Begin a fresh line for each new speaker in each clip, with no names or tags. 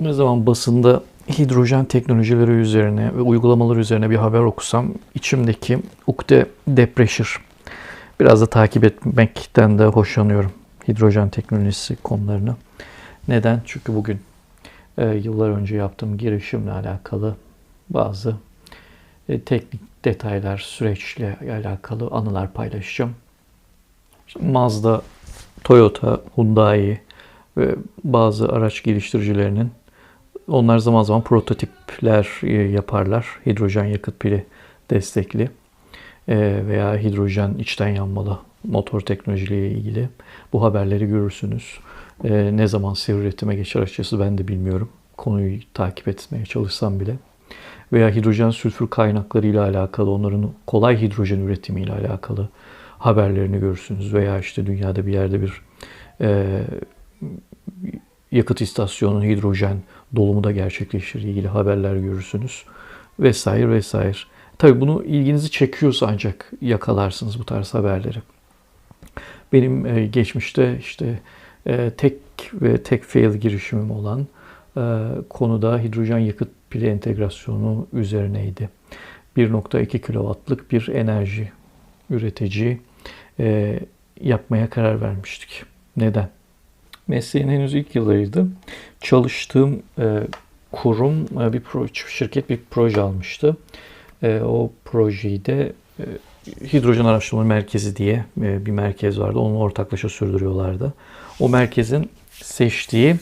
ne zaman basında hidrojen teknolojileri üzerine ve uygulamaları üzerine bir haber okusam içimdeki ukde depreşir. Biraz da takip etmekten de hoşlanıyorum hidrojen teknolojisi konularını. Neden? Çünkü bugün e, yıllar önce yaptığım girişimle alakalı bazı e, teknik detaylar, süreçle alakalı anılar paylaşacağım. Şimdi Mazda, Toyota, Hyundai ve bazı araç geliştiricilerinin onlar zaman zaman prototipler e, yaparlar. Hidrojen yakıt pili destekli e, veya hidrojen içten yanmalı motor teknolojileriyle ilgili bu haberleri görürsünüz. E, Ne zaman seri üretime geçer açıkçası ben de bilmiyorum. Konuyu takip etmeye çalışsam bile. Veya hidrojen sülfür kaynaklarıyla alakalı, onların kolay hidrojen üretimiyle alakalı haberlerini görürsünüz. Veya işte dünyada bir yerde bir yakıt istasyonunun hidrojen dolumu da gerçekleşir ilgili haberler görürsünüz. Vesaire vesaire. Tabii bunu ilginizi çekiyorsa ancak yakalarsınız bu tarz haberleri. Benim e, geçmişte işte e, tek ve tek fail girişimim olan e, konuda hidrojen yakıt pili entegrasyonu üzerineydi. 1.2 kW'lık bir enerji üretici e, yapmaya karar vermiştik. Neden? Mesleğin henüz ilk yıllarıydı. Çalıştığım e, kurum e, bir pro, şirket bir proje almıştı. E, o projeyi de e, Hidrojen Araştırma Merkezi diye e, bir merkez vardı. Onu ortaklaşa sürdürüyorlardı. O merkezin seçtiği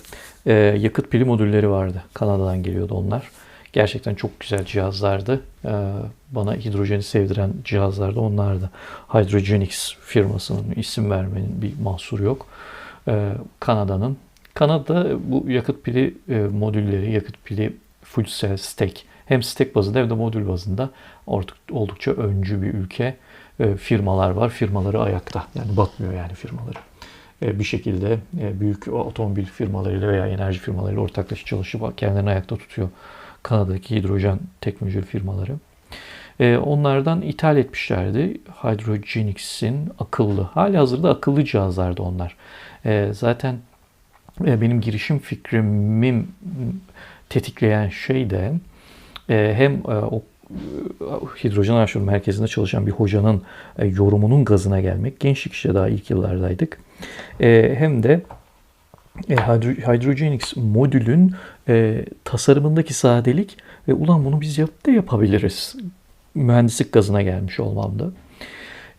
e, yakıt pili modülleri vardı. Kanada'dan geliyordu onlar. Gerçekten çok güzel cihazlardı. E, Bana hidrojeni sevdiren cihazlardı onlardı. Hydrogenics firmasının isim vermenin bir mahsuru yok. E, Kanada'nın. Kanada bu yakıt pili e, modülleri, yakıt pili full cell stack hem stack bazında hem de modül bazında oldukça öncü bir ülke. E, firmalar var. Firmaları ayakta. Yani batmıyor yani firmaları. Bir şekilde büyük otomobil firmalarıyla veya enerji firmalarıyla ortaklaşa çalışıp kendilerini ayakta tutuyor Kanada'daki hidrojen teknoloji firmaları. Onlardan ithal etmişlerdi. Hydrogenics'in akıllı. Hali hazırda akıllı cihazlardı onlar. E, zaten e, benim girişim fikrimi tetikleyen şey de e, hem e, o hidrojen araştırma merkezinde çalışan bir hocanın e, yorumunun gazına gelmek. Gençlik işte daha ilk yıllardaydık. E, hem de e, Hydro- Hydrogenics modülün e, tasarımındaki sadelik ve ulan bunu biz yap da yapabiliriz. Mühendislik gazına gelmiş olmamda.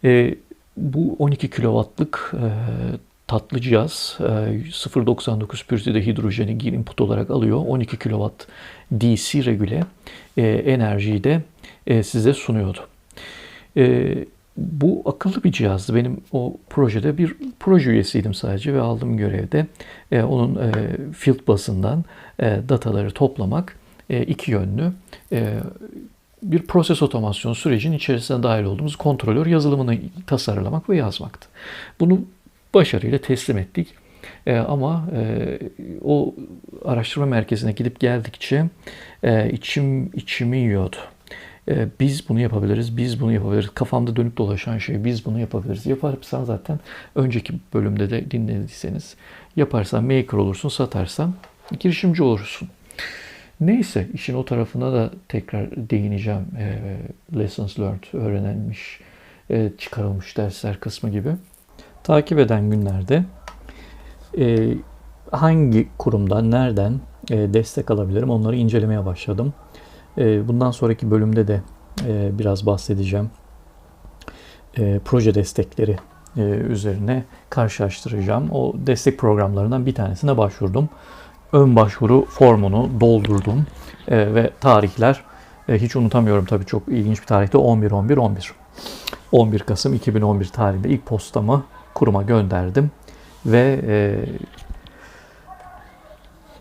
E, bu 12 kW'lık e, tatlı cihaz e, 0.99 pürüzde hidrojeni gir input olarak alıyor. 12 kW DC regüle e, enerjiyi de e, size sunuyordu. E, bu akıllı bir cihazdı. Benim o projede bir proje üyesiydim sadece ve aldığım görevde e, onun e, field basından e, dataları toplamak e, iki yönlü e, bir proses otomasyon sürecinin içerisine dahil olduğumuz kontrolör yazılımını tasarlamak ve yazmaktı. Bunu başarıyla teslim ettik. E, ama e, o araştırma merkezine gidip geldikçe e, içim içimi yiyordu. E, biz bunu yapabiliriz, biz bunu yapabiliriz. Kafamda dönüp dolaşan şey biz bunu yapabiliriz. Yaparsan zaten önceki bölümde de dinlediyseniz yaparsan maker olursun, satarsan girişimci olursun. Neyse işin o tarafına da tekrar değineceğim. E, lessons learned, öğrenilmiş, e, çıkarılmış dersler kısmı gibi. Takip eden günlerde e, hangi kurumdan, nereden e, destek alabilirim onları incelemeye başladım. E, bundan sonraki bölümde de e, biraz bahsedeceğim. E, proje destekleri e, üzerine karşılaştıracağım. O destek programlarından bir tanesine başvurdum. Ön başvuru formunu doldurdum e, ve tarihler e, hiç unutamıyorum tabii çok ilginç bir tarihte 11 11 11. 11 Kasım 2011 tarihinde ilk postamı kuruma gönderdim ve e,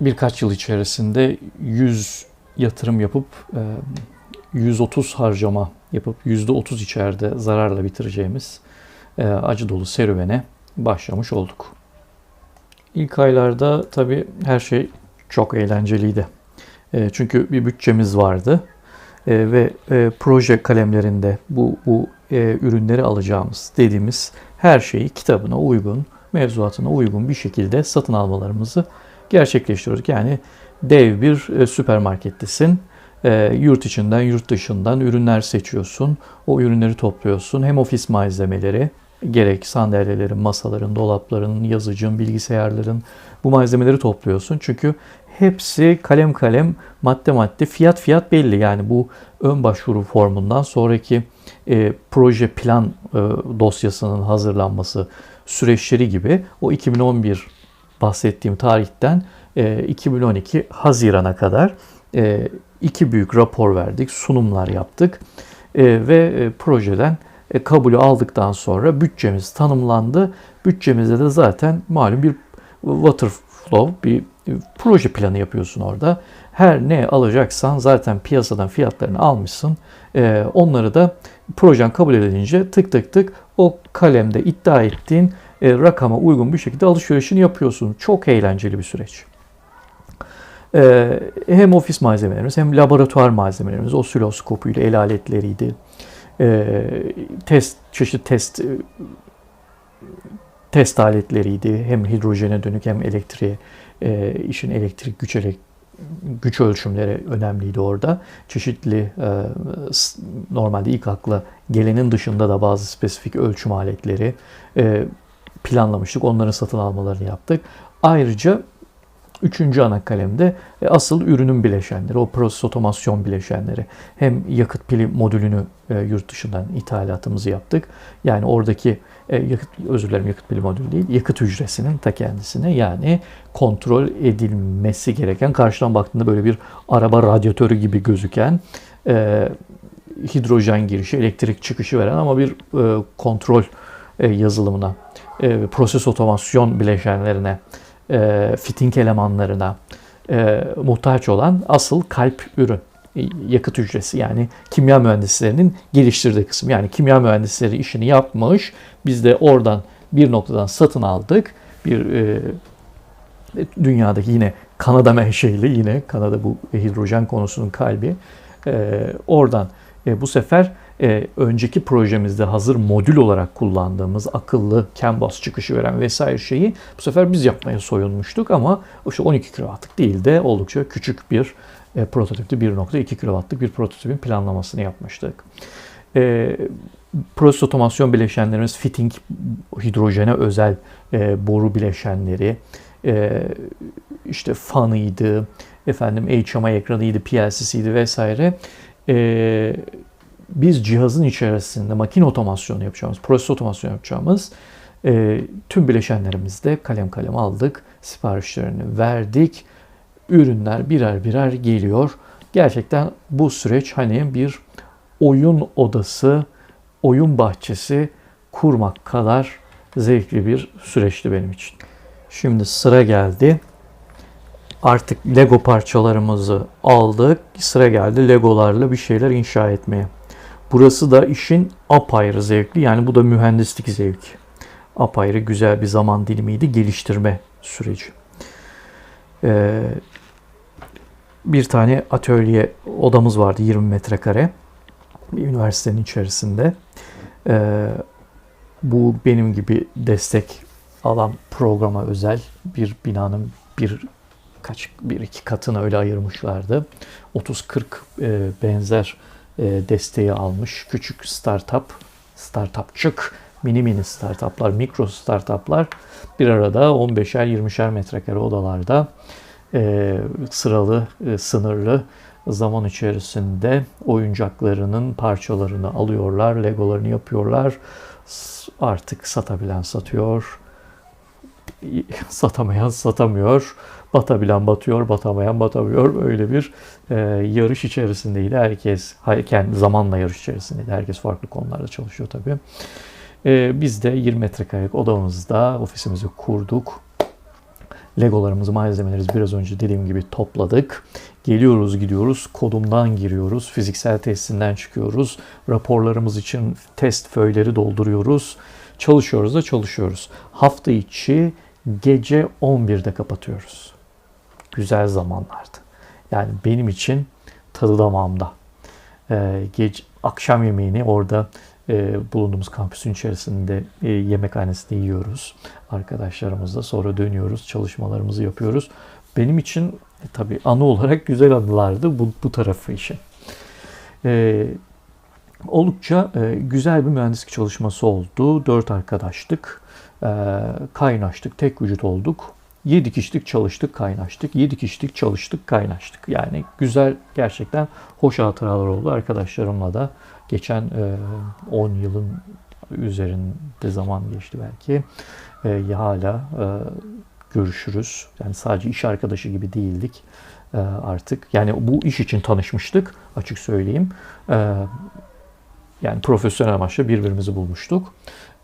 birkaç yıl içerisinde 100 yatırım yapıp e, 130 harcama yapıp %30 içeride zararla bitireceğimiz e, acı dolu serüvene başlamış olduk. İlk aylarda tabii her şey çok eğlenceliydi. E, çünkü bir bütçemiz vardı e, ve e, proje kalemlerinde bu, bu e, ürünleri alacağımız dediğimiz her şeyi kitabına uygun, mevzuatına uygun bir şekilde satın almalarımızı gerçekleştiriyorduk. Yani dev bir e, süpermarkettesin. E, yurt içinden, yurt dışından ürünler seçiyorsun. O ürünleri topluyorsun. Hem ofis malzemeleri, gerek sandalyelerin, masaların, dolapların, yazıcın, bilgisayarların bu malzemeleri topluyorsun. Çünkü hepsi kalem kalem, madde madde, fiyat fiyat belli. Yani bu ön başvuru formundan sonraki e, proje plan e, dosyasının hazırlanması süreçleri gibi o 2011 bahsettiğim tarihten e, 2012 Haziran'a kadar e, iki büyük rapor verdik, sunumlar yaptık e, ve e, projeden e, kabulü aldıktan sonra bütçemiz tanımlandı. Bütçemizde de zaten malum bir waterflow, bir proje planı yapıyorsun orada. Her ne alacaksan zaten piyasadan fiyatlarını almışsın. E, onları da projen kabul edilince tık tık tık o kalemde iddia ettiğin e, rakama uygun bir şekilde alışverişini yapıyorsun. Çok eğlenceli bir süreç. hem ofis malzemelerimiz hem laboratuvar malzemelerimiz, osiloskopuyla el aletleriydi, e, test çeşitli test test aletleriydi. Hem hidrojene dönük hem elektriğe e, işin elektrik güç elek, güç ölçümleri önemliydi orada. Çeşitli e, normalde ilk akla gelenin dışında da bazı spesifik ölçüm aletleri e, planlamıştık. Onların satın almalarını yaptık. Ayrıca Üçüncü ana kalemde e, asıl ürünün bileşenleri, o proses otomasyon bileşenleri. Hem yakıt pili modülünü e, yurt dışından ithalatımızı yaptık. Yani oradaki yakıt, özür dilerim yakıt pili modülü değil, yakıt hücresinin ta kendisine yani kontrol edilmesi gereken, karşıdan baktığında böyle bir araba radyatörü gibi gözüken hidrojen girişi, elektrik çıkışı veren ama bir kontrol yazılımına, proses otomasyon bileşenlerine e, fitting elemanlarına e, muhtaç olan asıl kalp ürün yakıt hücresi yani kimya mühendislerinin geliştirdiği kısım. Yani kimya mühendisleri işini yapmış. Biz de oradan bir noktadan satın aldık. Bir e, dünyadaki yine Kanada menşeili yine Kanada bu hidrojen konusunun kalbi. E, oradan e, bu sefer e, önceki projemizde hazır modül olarak kullandığımız akıllı CAN bus çıkışı veren vesaire şeyi bu sefer biz yapmaya soyunmuştuk ama işte 12 kW'lık değil de oldukça küçük bir e, prototipti 1.2 kW'lık bir prototipin planlamasını yapmıştık. E, proses otomasyon bileşenlerimiz fitting hidrojene özel e, boru bileşenleri, e, işte fanıydı, efendim HMI ekranıydı, PLC'siydi vesaire. E, biz cihazın içerisinde makine otomasyonu yapacağımız, proses otomasyonu yapacağımız e, tüm bileşenlerimizde kalem kalem aldık, siparişlerini verdik. Ürünler birer birer geliyor. Gerçekten bu süreç hani bir oyun odası, oyun bahçesi kurmak kadar zevkli bir süreçti benim için. Şimdi sıra geldi. Artık Lego parçalarımızı aldık. Sıra geldi Legolarla bir şeyler inşa etmeye. Burası da işin apayrı zevkli. Yani bu da mühendislik zevki. Apayrı güzel bir zaman dilimiydi. Geliştirme süreci. Ee, bir tane atölye odamız vardı 20 metrekare. Bir üniversitenin içerisinde. Ee, bu benim gibi destek alan programa özel bir binanın bir kaç bir iki katını öyle ayırmışlardı. 30-40 e, benzer e, desteği almış küçük startup, startupçık, mini mini startuplar, mikro startuplar bir arada 15'er 20'şer metrekare odalarda e, sıralı, e, sınırlı zaman içerisinde oyuncaklarının parçalarını alıyorlar, legolarını yapıyorlar. Artık satabilen satıyor, satamayan satamıyor. Batabilen batıyor, batamayan batamıyor. Öyle bir e, yarış içerisindeydi. Herkes kendi zamanla yarış içerisindeydi. Herkes farklı konularda çalışıyor tabii. E, biz de 20 metrekarelik odamızda ofisimizi kurduk. Legolarımızı, malzemelerimizi biraz önce dediğim gibi topladık. Geliyoruz, gidiyoruz, kodumdan giriyoruz, fiziksel testinden çıkıyoruz. Raporlarımız için test föyleri dolduruyoruz. Çalışıyoruz da çalışıyoruz. Hafta içi gece 11'de kapatıyoruz. Güzel zamanlardı. Yani benim için tadı damağımda. Ee, gece, akşam yemeğini orada e, bulunduğumuz kampüsün içerisinde e, yemekhanesinde yiyoruz arkadaşlarımızla. Sonra dönüyoruz, çalışmalarımızı yapıyoruz. benim için e, tabii anı olarak güzel anılardı bu, bu tarafı işin. E, oldukça e, güzel bir mühendislik çalışması oldu. Dört arkadaştık. E, kaynaştık. Tek vücut olduk. Yedi kişilik çalıştık, kaynaştık. Yedi kişilik çalıştık, kaynaştık. Yani güzel, gerçekten hoş hatıralar oldu arkadaşlarımla da. Geçen 10 e, yılın üzerinde zaman geçti belki. E, hala e, görüşürüz. Yani sadece iş arkadaşı gibi değildik e, artık. Yani bu iş için tanışmıştık açık söyleyeyim. E, yani profesyonel amaçla birbirimizi bulmuştuk.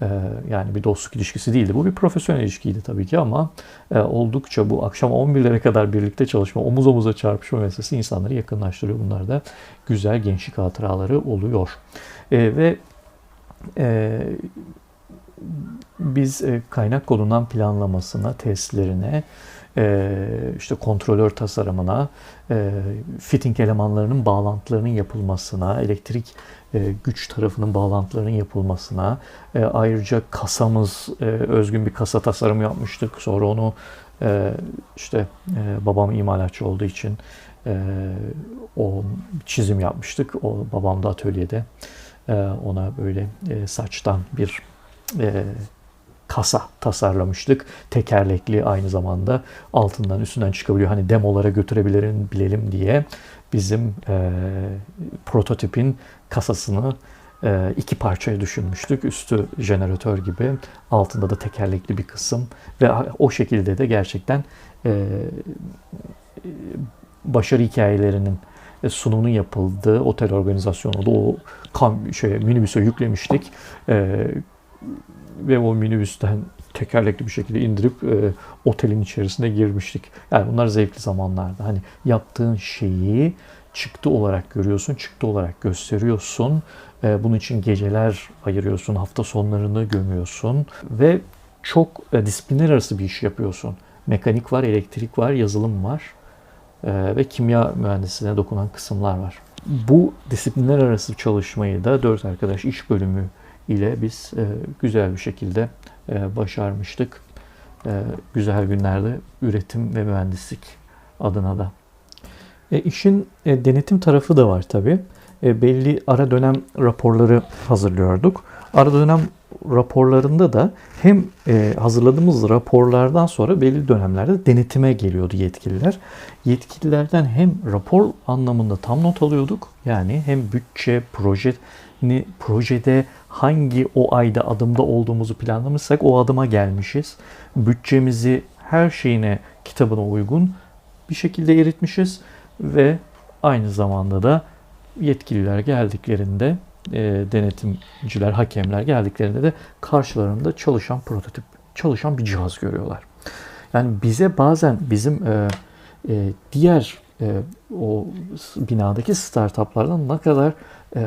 E, yani bir dostluk ilişkisi değildi. Bu bir profesyonel ilişkiydi tabii ki ama e, oldukça bu akşam 11'lere kadar birlikte çalışma, omuz omuza çarpışma meselesi insanları yakınlaştırıyor. Bunlar da güzel gençlik hatıraları oluyor. E, ve e, biz e, kaynak kodundan planlamasına, testlerine, işte kontrolör tasarımına, fitting elemanlarının bağlantılarının yapılmasına, elektrik güç tarafının bağlantılarının yapılmasına, ayrıca kasamız özgün bir kasa tasarımı yapmıştık. Sonra onu işte babam imalatçı olduğu için o çizim yapmıştık. O babam da atölyede ona böyle saçtan bir kasa tasarlamıştık. Tekerlekli aynı zamanda altından üstünden çıkabiliyor. Hani demolara götürebilirim bilelim diye bizim e, prototipin kasasını e, iki parçaya düşünmüştük. Üstü jeneratör gibi, altında da tekerlekli bir kısım ve o şekilde de gerçekten e, başarı hikayelerinin sunumunun yapıldığı otel organizasyonu da o kam şey minibüse yüklemiştik. E, ve o minibüsten tekerlekli bir şekilde indirip e, otelin içerisine girmiştik. Yani bunlar zevkli zamanlardı. Hani yaptığın şeyi çıktı olarak görüyorsun, çıktı olarak gösteriyorsun. E, bunun için geceler ayırıyorsun, hafta sonlarını gömüyorsun ve çok e, disiplinler arası bir iş yapıyorsun. Mekanik var, elektrik var, yazılım var e, ve kimya mühendisliğine dokunan kısımlar var. Bu disiplinler arası çalışmayı da dört arkadaş iş bölümü ile biz e, güzel bir şekilde e, başarmıştık. E, güzel günlerde üretim ve mühendislik adına da. E, işin e, denetim tarafı da var tabi. E, belli ara dönem raporları hazırlıyorduk. Ara dönem raporlarında da hem e, hazırladığımız raporlardan sonra belli dönemlerde denetime geliyordu yetkililer. Yetkililerden hem rapor anlamında tam not alıyorduk. Yani hem bütçe, proje projede hangi o ayda adımda olduğumuzu planlamışsak o adıma gelmişiz. Bütçemizi her şeyine kitabına uygun bir şekilde eritmişiz ve aynı zamanda da yetkililer geldiklerinde e, denetimciler, hakemler geldiklerinde de karşılarında çalışan prototip, çalışan bir cihaz görüyorlar. Yani bize bazen bizim e, e, diğer e, o binadaki startuplardan ne kadar e,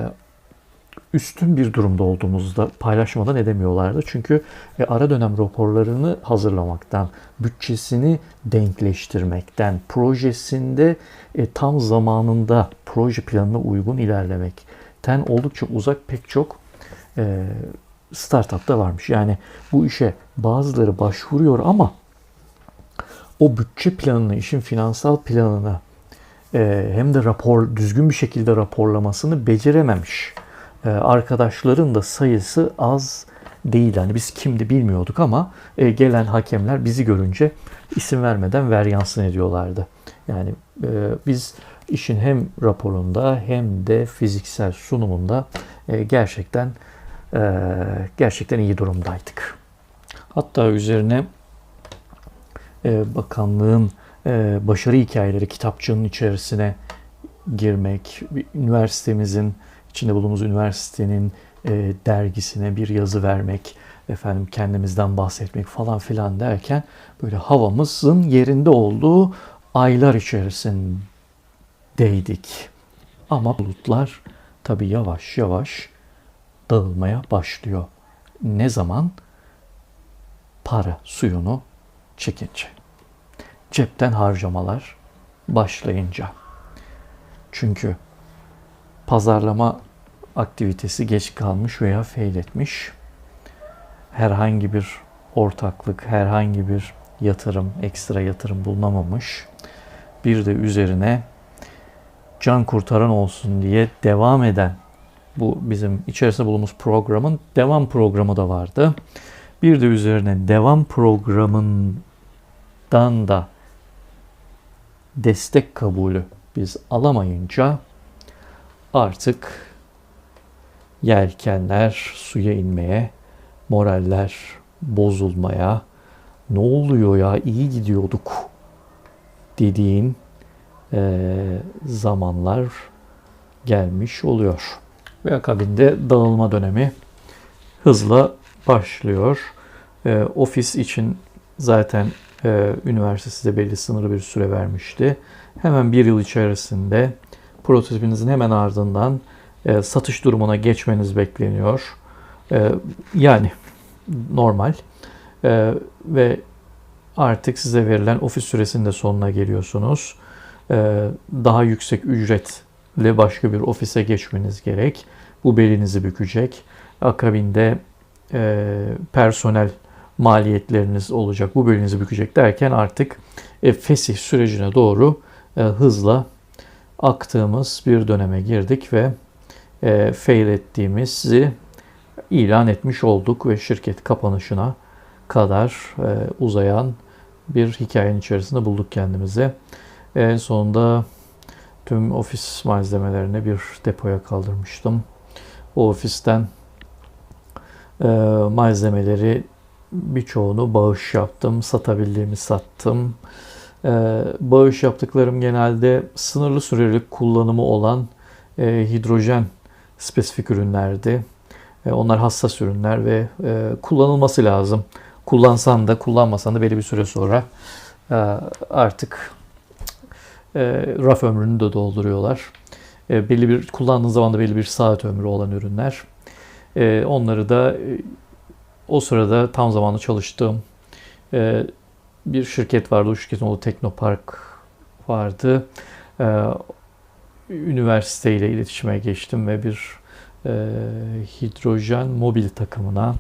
üstün bir durumda olduğumuzda paylaşmadan edemiyorlardı. Çünkü e, ara dönem raporlarını hazırlamaktan, bütçesini denkleştirmekten, projesinde e, tam zamanında proje planına uygun ilerlemekten oldukça uzak pek çok e, startupta varmış. Yani bu işe bazıları başvuruyor ama o bütçe planını, işin finansal planını hem de rapor düzgün bir şekilde raporlamasını becerememiş arkadaşların da sayısı az değil. Hani biz kimdi bilmiyorduk ama e, gelen hakemler bizi görünce isim vermeden veryansın ediyorlardı. Yani e, biz işin hem raporunda hem de fiziksel sunumunda e, gerçekten gerçekten iyi durumdaydık. Hatta üzerine bakanlığın başarı hikayeleri kitapçığının içerisine girmek, üniversitemizin içinde bulunduğumuz üniversitenin e, dergisine bir yazı vermek, efendim kendimizden bahsetmek falan filan derken böyle havamızın yerinde olduğu aylar içerisindeydik. Ama bulutlar tabii yavaş yavaş dağılmaya başlıyor. Ne zaman? Para suyunu çekince. Cepten harcamalar başlayınca. Çünkü pazarlama aktivitesi geç kalmış veya fail etmiş. Herhangi bir ortaklık, herhangi bir yatırım, ekstra yatırım bulunamamış. bir de üzerine can kurtaran olsun diye devam eden bu bizim içerisinde bulunduğumuz programın devam programı da vardı. Bir de üzerine devam programından da destek kabulü biz alamayınca artık yelkenler suya inmeye, moraller bozulmaya, ne oluyor ya iyi gidiyorduk dediğin e, zamanlar gelmiş oluyor. Ve akabinde dağılma dönemi hızla başlıyor. E, ofis için zaten e, üniversite size belli sınırlı bir süre vermişti. Hemen bir yıl içerisinde prototipinizin hemen ardından e, satış durumuna geçmeniz bekleniyor. E, yani normal e, ve artık size verilen ofis süresinin de sonuna geliyorsunuz. Daha yüksek ücretle başka bir ofise geçmeniz gerek. Bu belinizi bükecek. Akabinde personel maliyetleriniz olacak. Bu belinizi bükecek derken artık e, fesih sürecine doğru hızla aktığımız bir döneme girdik ve e, fail ettiğimizi ilan etmiş olduk ve şirket kapanışına kadar e, uzayan bir hikayenin içerisinde bulduk kendimizi. En sonunda tüm ofis malzemelerini bir depoya kaldırmıştım. O ofisten e, malzemeleri birçoğunu bağış yaptım. Satabildiğimi sattım. E, bağış yaptıklarım genelde sınırlı süreli kullanımı olan e, hidrojen spesifik ürünlerdi. E, onlar hassas ürünler ve e, kullanılması lazım. Kullansan da kullanmasan da belli bir süre sonra e, artık raf ömrünü de dolduruyorlar. E, belli bir kullandığın zaman da belli bir saat ömrü olan ürünler. Onları da o sırada tam zamanlı çalıştığım bir şirket vardı. O şirketin adı Teknopark vardı. Üniversiteyle iletişime geçtim ve bir e, hidrojen mobil takımına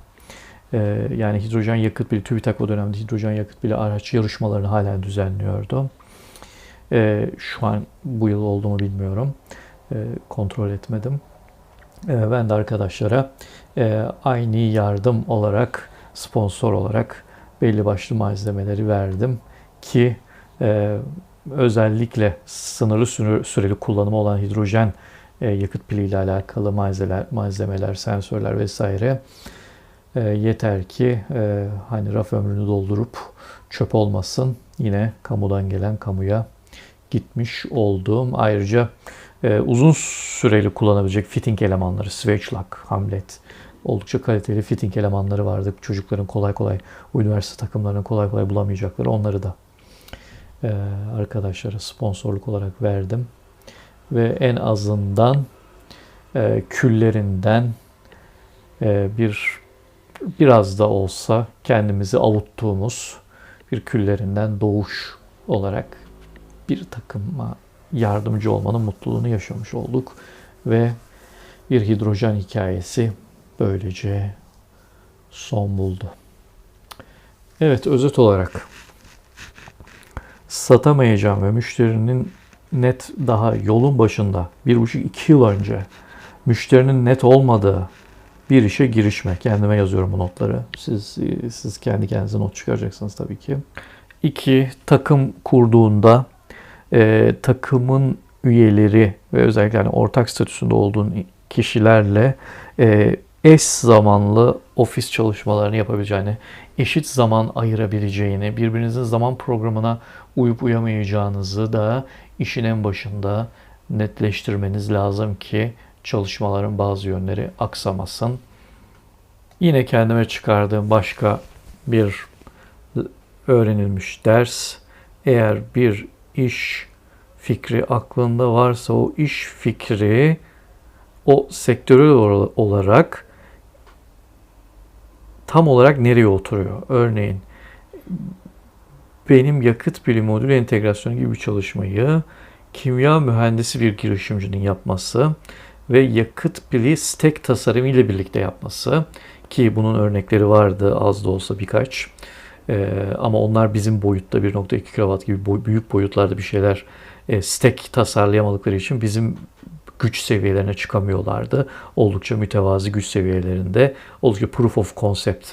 e, yani hidrojen yakıt bile TÜBİTAK o dönemde hidrojen yakıt bile araç yarışmalarını hala düzenliyordu. E, şu an bu yıl olduğumu bilmiyorum. E, kontrol etmedim. E, ben de arkadaşlara e, aynı yardım olarak sponsor olarak belli başlı malzemeleri verdim ki e, özellikle sınırlı süreli kullanımı olan hidrojen e, yakıt pili ile alakalı malzemeler, malzemeler, sensörler vesaire e, yeter ki e, hani raf ömrünü doldurup çöp olmasın. Yine kamudan gelen kamuya gitmiş olduğum ayrıca uzun süreli kullanabilecek fitting elemanları, switch lock, hamlet oldukça kaliteli fitting elemanları vardı. Çocukların kolay kolay üniversite takımlarının kolay kolay bulamayacakları onları da e, arkadaşlara sponsorluk olarak verdim. Ve en azından e, küllerinden e, bir biraz da olsa kendimizi avuttuğumuz bir küllerinden doğuş olarak bir takıma yardımcı olmanın mutluluğunu yaşamış olduk ve bir hidrojen hikayesi böylece son buldu. Evet özet olarak satamayacağım ve müşterinin net daha yolun başında bir buçuk iki yıl önce müşterinin net olmadığı bir işe girişme. Kendime yazıyorum bu notları. Siz siz kendi kendinize not çıkaracaksınız tabii ki. İki, takım kurduğunda e, takımın üyeleri ve özellikle yani ortak statüsünde olduğun kişilerle e, eş zamanlı ofis çalışmalarını yapabileceğini, eşit zaman ayırabileceğini, birbirinizin zaman programına uyup uyamayacağınızı da işin en başında netleştirmeniz lazım ki çalışmaların bazı yönleri aksamasın. Yine kendime çıkardığım başka bir öğrenilmiş ders. Eğer bir iş fikri aklında varsa o iş fikri o sektörel olarak tam olarak nereye oturuyor? Örneğin benim yakıt pili modülü entegrasyonu gibi bir çalışmayı kimya mühendisi bir girişimcinin yapması ve yakıt pili stack tasarımı ile birlikte yapması ki bunun örnekleri vardı az da olsa birkaç. E, ama onlar bizim boyutta 1.2 kW gibi boy, büyük boyutlarda bir şeyler e, stack tasarlayamadıkları için bizim güç seviyelerine çıkamıyorlardı. Oldukça mütevazi güç seviyelerinde, oldukça proof of concept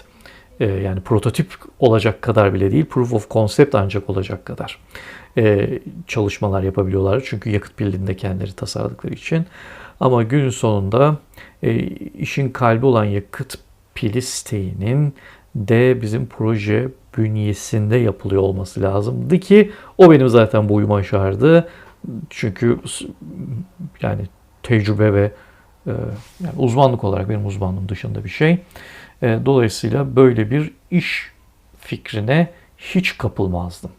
e, yani prototip olacak kadar bile değil, proof of concept ancak olacak kadar e, çalışmalar yapabiliyorlar. Çünkü yakıt pilinde kendileri tasarladıkları için. Ama günün sonunda e, işin kalbi olan yakıt pili steğinin de bizim proje bünyesinde yapılıyor olması lazımdı ki o benim zaten boyumu aşardı. Çünkü yani tecrübe ve e, yani uzmanlık olarak benim uzmanlığım dışında bir şey. E, dolayısıyla böyle bir iş fikrine hiç kapılmazdım.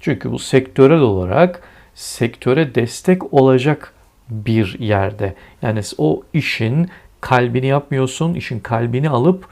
Çünkü bu sektörel olarak sektöre destek olacak bir yerde. Yani o işin kalbini yapmıyorsun, işin kalbini alıp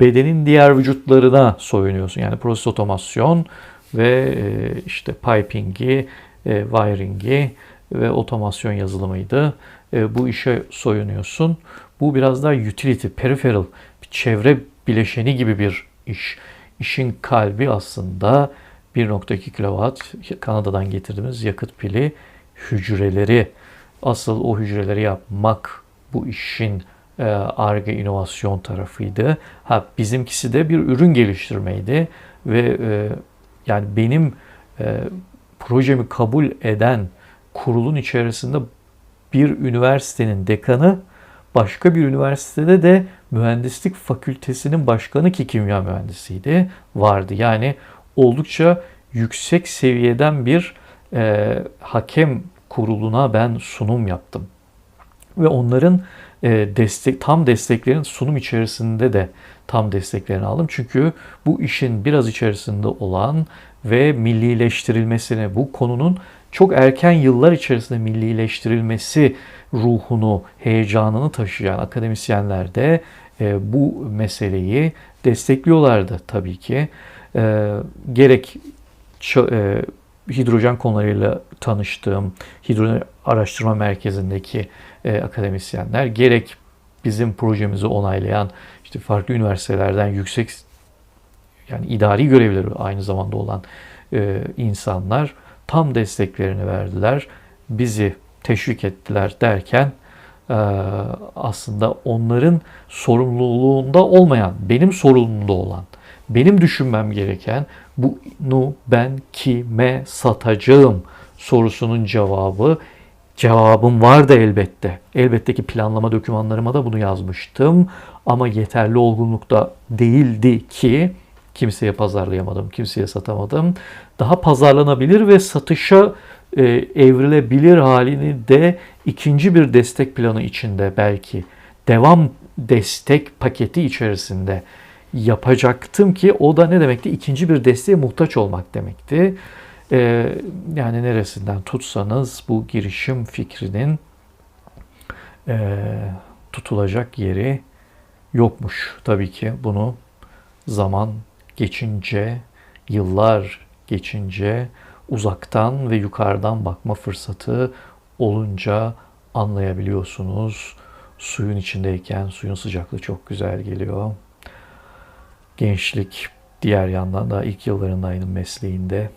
bedenin diğer vücutlarına soyunuyorsun. Yani proses otomasyon ve e, işte piping'i, e, wiring'i ve otomasyon yazılımıydı. E, bu işe soyunuyorsun. Bu biraz daha utility, peripheral, çevre bileşeni gibi bir iş. İşin kalbi aslında 1.2 kW Kanada'dan getirdiğimiz yakıt pili hücreleri. Asıl o hücreleri yapmak bu işin ARGE inovasyon tarafıydı. Ha bizimkisi de bir ürün geliştirmeydi ve e, yani benim e, projemi kabul eden kurulun içerisinde bir üniversitenin dekanı başka bir üniversitede de mühendislik fakültesinin başkanı ki kimya mühendisiydi vardı. Yani oldukça yüksek seviyeden bir e, hakem kuruluna ben sunum yaptım. Ve onların e, destek tam desteklerin sunum içerisinde de tam desteklerini aldım. Çünkü bu işin biraz içerisinde olan ve millileştirilmesine bu konunun çok erken yıllar içerisinde millileştirilmesi ruhunu, heyecanını taşıyan akademisyenler de e, bu meseleyi destekliyorlardı tabii ki. E, gerek e, hidrojen konularıyla tanıştığım hidrojen araştırma merkezindeki e, akademisyenler gerek bizim projemizi onaylayan işte farklı üniversitelerden yüksek yani idari görevleri aynı zamanda olan e, insanlar tam desteklerini verdiler. Bizi teşvik ettiler derken e, aslında onların sorumluluğunda olmayan, benim sorumluluğumda olan, benim düşünmem gereken bunu ben kime satacağım sorusunun cevabı cevabım vardı elbette. Elbette ki planlama dokümanlarıma da bunu yazmıştım. Ama yeterli olgunlukta değildi ki kimseye pazarlayamadım, kimseye satamadım. Daha pazarlanabilir ve satışa e, evrilebilir halini de ikinci bir destek planı içinde belki devam destek paketi içerisinde yapacaktım ki o da ne demekti? İkinci bir desteğe muhtaç olmak demekti. Ee, yani neresinden tutsanız bu girişim fikrinin e, tutulacak yeri yokmuş. Tabii ki bunu zaman geçince, yıllar geçince uzaktan ve yukarıdan bakma fırsatı olunca anlayabiliyorsunuz. Suyun içindeyken suyun sıcaklığı çok güzel geliyor. Gençlik diğer yandan da ilk yıllarındaydım mesleğinde.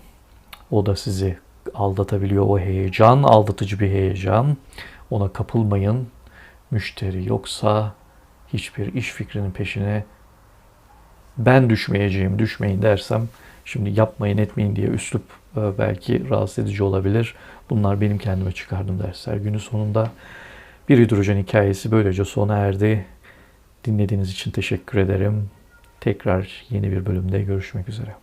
O da sizi aldatabiliyor. O heyecan, aldatıcı bir heyecan. Ona kapılmayın. Müşteri yoksa hiçbir iş fikrinin peşine ben düşmeyeceğim, düşmeyin dersem şimdi yapmayın etmeyin diye üslup e, belki rahatsız edici olabilir. Bunlar benim kendime çıkardığım dersler. Günün sonunda bir hidrojen hikayesi böylece sona erdi. Dinlediğiniz için teşekkür ederim. Tekrar yeni bir bölümde görüşmek üzere.